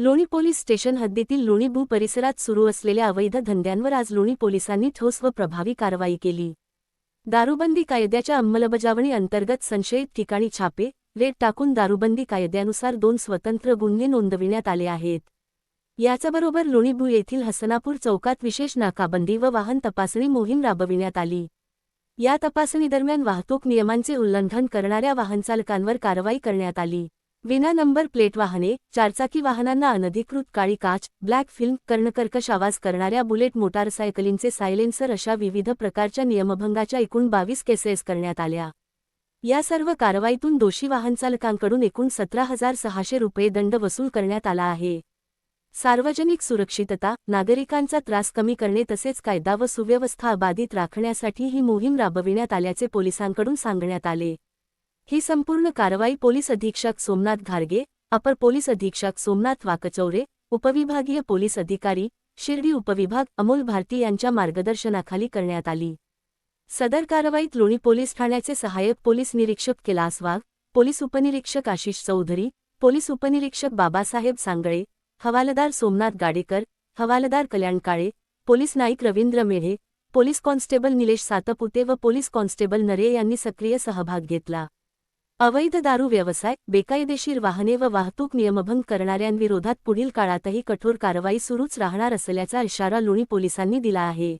लोणी police station हद्दीतील लोणी भू परिसरात सुरू असलेल्या अवैध धंद्यांवर आज लोणी पोलिसांनी ठोस व प्रभावी कारवाई केली. दारूबंदी कायद्याच्या अंमलबजावणी अंतर्गत संशयित ठिकाणी छापे रेट टाकून दारूबंदी कायद्यानुसार दोन स्वतंत्र गुन्हे नोंदविण्यात आले आहेत. याचबरोबर लोणीभू येथील हसनापूर चौकात विशेष नाकाबंदी व वाहन तपासणी मोहीम राबविण्यात आली. या तपासणीदरम्यान वाहतूक नियमांचे उल्लंघन करणाऱ्या वाहनचालकांवर कारवाई करण्यात आली. विना नंबर प्लेट वाहने चारचाकी वाहनांना अनधिकृत काळी काच ब्लॅक फिल्म कर्णकर्कश आवाज करणाऱ्या बुलेट मोटारसायकलींचे सायलेन्सर अशा विविध प्रकारच्या नियमभंगाच्या एकूण बावीस केसेस करण्यात आल्या. या सर्व कारवाईतून दोषी वाहनचालकांकडून एकूण सतरा हजार सहाशे रुपये दंड वसूल करण्यात आला आहे. सार्वजनिक सुरक्षितता नागरिकांचा त्रास कमी करणे तसेच कायदा व सुव्यवस्था अबाधित राखण्यासाठी ही मोहीम राबविण्यात आल्याचे पोलिसांकडून सांगण्यात आले. ही संपूर्ण कारवाई पोलीस अधीक्षक सोमनाथ घारगे अपर पोलीस अधीक्षक सोमनाथ वाकचौरे उपविभागीय पोलीस अधिकारी शिर्डी उपविभाग अमोल भारती यांच्या मार्गदर्शनाखाली करण्यात आली. सदर कारवाईत लोणी पोलीस ठाण्याचे सहाय्यक पोलीस निरीक्षक कैलास वाघ पोलीस उपनिरीक्षक आशिष चौधरी पोलीस उपनिरीक्षक बाबासाहेब सांगळे हवालदार सोमनाथ गाडेकर हवालदार Kalyan Kale police Naik Ravindra Medhe police constable Nilesh Satpute व पोलीस कॉन्स्टेबल नरे यांनी सक्रिय सहभाग घेतला. अवैध दारू व्यवसाय बेकायदेशीर वाहने व वाहतूक नियमभंग करणाऱ्यांविरोधात पुढील काळातही कठोर कारवाई सुरूच राहणार असल्याचा इशारा लोणी पोलिसांनी दिला आहे.